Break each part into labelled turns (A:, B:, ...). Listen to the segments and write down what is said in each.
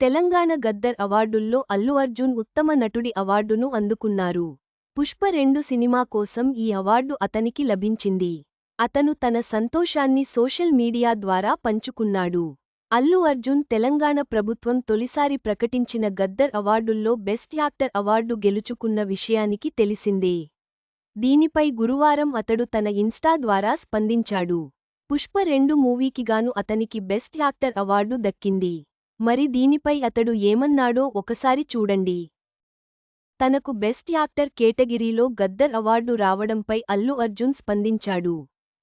A: తెలంగాణ గద్దర్ అవార్డుల్లో అల్లు అర్జున్ ఉత్తమ నటుడి అవార్డును అందుకున్నారు. పుష్ప రెండు సినిమా కోసం ఈ అవార్డు అతనికి లభించింది. అతను తన సంతోషాన్ని సోషల్ మీడియా ద్వారా పంచుకున్నాడు. అల్లు అర్జున్ తెలంగాణ ప్రభుత్వం తొలిసారి ప్రకటించిన గద్దర్ అవార్డుల్లో బెస్ట్ యాక్టర్ అవార్డు గెలుచుకున్న విషయానికి తెలిసిందే. దీనిపై గురువారం అతడు తన ఇన్స్టా ద్వారా స్పందించాడు. పుష్ప రెండు మూవీకిగాను అతనికి బెస్ట్ యాక్టర్ అవార్డు దక్కింది. మరి దీనిపై అతడు ఏమన్నాడో ఒకసారి చూడండి. తనకు బెస్ట్ యాక్టర్ కేటగిరీలో గద్దర్ అవార్డు రావడంపై అల్లు అర్జున్ స్పందించాడు.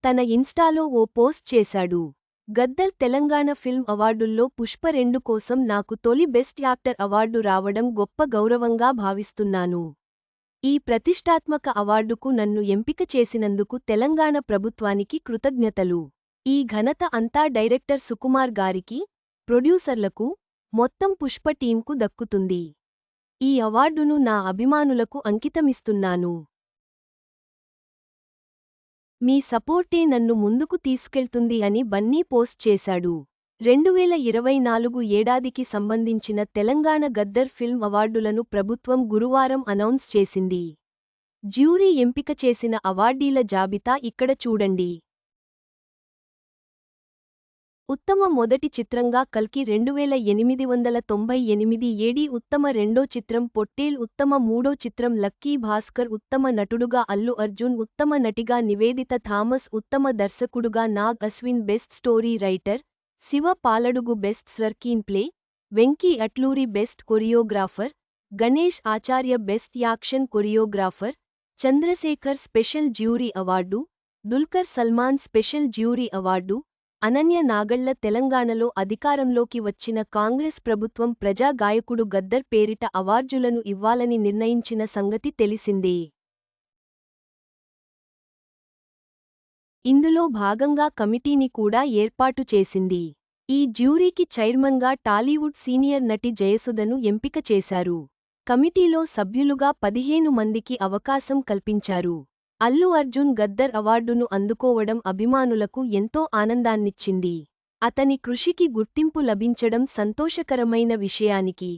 A: తన ఇన్స్టాలో ఓ పోస్ట్ చేశాడు. గద్దర్ తెలంగాణ ఫిల్మ్ అవార్డుల్లో పుష్ప రెండు కోసం నాకు తొలి బెస్ట్ యాక్టర్ అవార్డు రావడం గొప్ప గౌరవంగా భావిస్తున్నాను. ఈ ప్రతిష్టాత్మక అవార్డుకు నన్ను ఎంపిక చేసినందుకు తెలంగాణ ప్రభుత్వానికి కృతజ్ఞతలు. ఈ ఘనత అంతా డైరెక్టర్ సుకుమార్ గారికి ప్రొడ్యూసర్లకు మొత్తం పుష్ప టీంకు దక్కుతుంది. ఈ అవార్డును నా అభిమానులకు అంకితమిస్తున్నాను. మీ సపోర్టే నన్ను ముందుకు తీసుకెళ్తుంది అని బన్నీ పోస్ట్ చేశాడు. రెండువేల ఇరవై నాలుగు ఏడాదికి సంబంధించిన తెలంగాణ గద్దర్ ఫిల్మ్ అవార్డులను ప్రభుత్వం గురువారం అనౌన్స్ చేసింది. జ్యూరీ ఎంపిక చేసిన అవార్డీల జాబితా ఇక్కడ చూడండి. ఉత్తమ మొదటి చిత్రంగా కల్కి రెండు వేల ఎనిమిది వందల తొంభై ఎనిమిది ఏడి ఉత్తమ రెండో చిత్రం పొట్టేల్ ఉత్తమ మూడో చిత్రం లక్కీ భాస్కర్ ఉత్తమ నటుడుగా అల్లు అర్జున్ ఉత్తమ నటిగా నివేదిత థామస్ ఉత్తమ దర్శకుడుగా Nag Ashwin best story writer Shiva Paladugu best screenplay Venky Atluri best choreographer Ganesh Acharya best action choreographer Chandrashekar special jury award Dulquer Salmaan special jury award Ananya Nagalla తెలంగాణలో అధికారంలోకి వచ్చిన కాంగ్రెస్ ప్రభుత్వం ప్రజా గాయకుడు గద్దర్ పేరిట అవార్డులను ఇవ్వాలని నిర్ణయించిన సంగతి తెలిసిందే. ఇందులో భాగంగా కమిటీని కూడా ఏర్పాటు చేసింది. ఈ జ్యూరీకి చైర్మన్గా టాలీవుడ్ సీనియర్ నటి జయసుధను ఎంపిక చేశారు. కమిటీలో సభ్యులుగా పదిహేను మందికి అవకాశం కల్పించారు. అల్లు అర్జున్ గద్దర్ అవార్డును అందుకోవడం అభిమానులకు ఎంతో ఆనందాన్నిచ్చింది. అతని కృషికి గుర్తింపు లభించడం సంతోషకరమైన విషయానికి